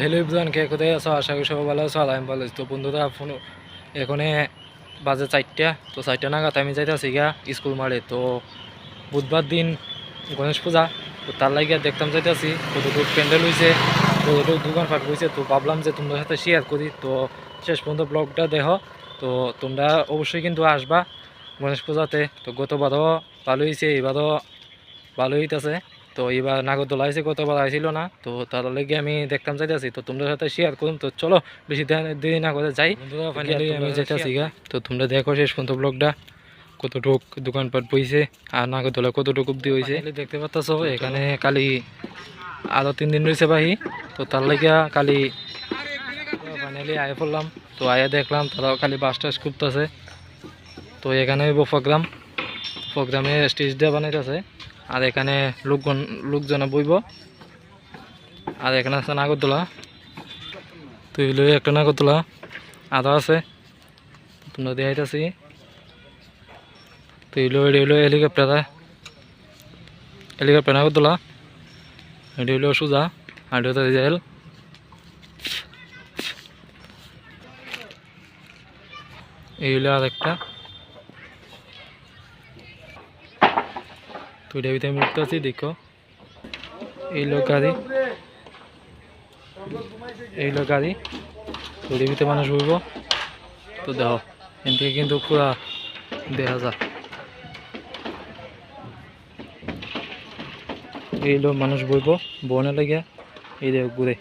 Hello ইবজান কে কোথায় আছো? আশা করি সবাই ভালো আছো আর আমি ভালো তো বন্ধুরা ফোন এখানে বাজে চারটা, তো চারটা নাগাদ আমি যাইতেছি গা স্কুল মারে তো বুধবার দিন গণেশ পূজা, তো তার লাগিয়ে দেখতাম যাইতেছি কতটুকু প্যান্ডেল হয়েছে কতটুকু দোকানপাট হয়েছে তো ভাবলাম যে তোমাদের সাথে শেয়ার করি। তো শেষ পর্যন্ত ব্লগটা দেখো। তো তোমরা অবশ্যই কিন্তু আসবা গণেশ পূজাতে। তো গতবারও ভালো হয়েছে এবারও ভালো হইতেছে। তো এবার নাগরদোলা হয়েছে গতবার আইছিল না? তো তার লেগে আমি দেখতাম যাইতেছি তো তোমাদের সাথে শেয়ার করুন। তো চলো বেশি দেরি- না করে যাই। ফাইনালি আমি যাইতেছি গা। তো তোমরা দেখো শেষ পর্যন্ত ব্লগটা কতটুক দোকানপাট বইছে আর নাগরদোলা কতটুকু অব্দি হয়েছে দেখতে পাচ্ছ এখানে কালি আরও তিন দিন রয়েছে বাহি তো তার লাগিয়া কালি ফাইনালি আয় পড়লাম। তো আয়া দেখলাম তারাও খালি বাস টাস করতেছে তো এখানে প্রোগ্রাম প্রোগ্রামে স্টেজ বানাইতেছে। আর এখানে লোকজন লোকজনে বইব। আর এখানে আছে নাগরদোলা। তো এগুলো একটা নাগরদোলা। আদা আছে। তোমরা দেখাইতেছি তো এগুলো এটি হলো হেলিকপ্টার হেলিকপ্টার নাগরদোলা। এটি হলো সোজা। আর হচ্ছে রেল এই হলো আর একটা তো এটার ভিতরে মুক্ত আছি, দেখো। এই লোক গাড়ি। এই লোক গাড়ি। তো এটার ভিতরে মানুষ বইব। তো দেখো, এখান থেকে কিন্তু পুরা দেখা যায় এই লোক মানুষ বইব, বনে লাগে এই দেখ, ঘুরে।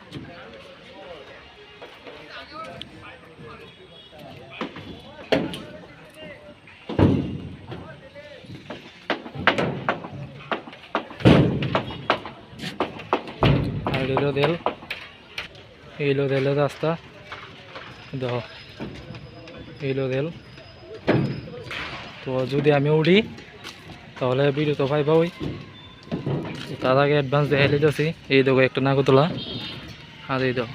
এলো রেল এলো রেলের রাস্তা দেখো এলো রেল তো যদি আমি উঠি তাহলে ভিডিও ভাই পাইবা তার আগে অ্যাডভান্স দেখাই যাচ্ছি এই দেখো একটা নাগতলা আর এই দেখো।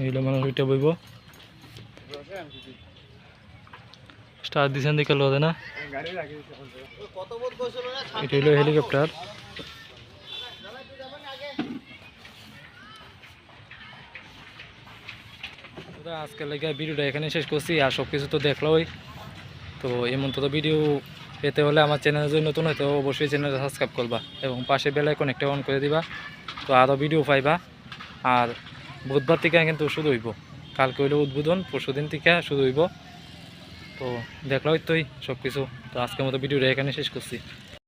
এইগুলো মানুষ বইব। স্টার না। এটা হলো হেলিকপ্টার আজকে লেগে ভিডিওটা এখানে শেষ করছি, আর সব কিছু তো দেখলোই তো এমন তো ভিডিও পেতে হলে আমার চ্যানেল যদি নতুন হয় তো অবশ্যই চ্যানেলটা সাবস্ক্রাইব করবা এবং পাশে বেল আইকন একটা অন করে দিবা। তো আরও ভিডিও পাইবা। আর বুধবার থেকে কিন্তু ওষুধ হইব। কালকে হইল উদ্বোধন পরশু দিন থেকে শুধু হইব। তো দেখল তোই সব কিছু তো আজকের মতো ভিডিওটা এখানে শেষ করছি।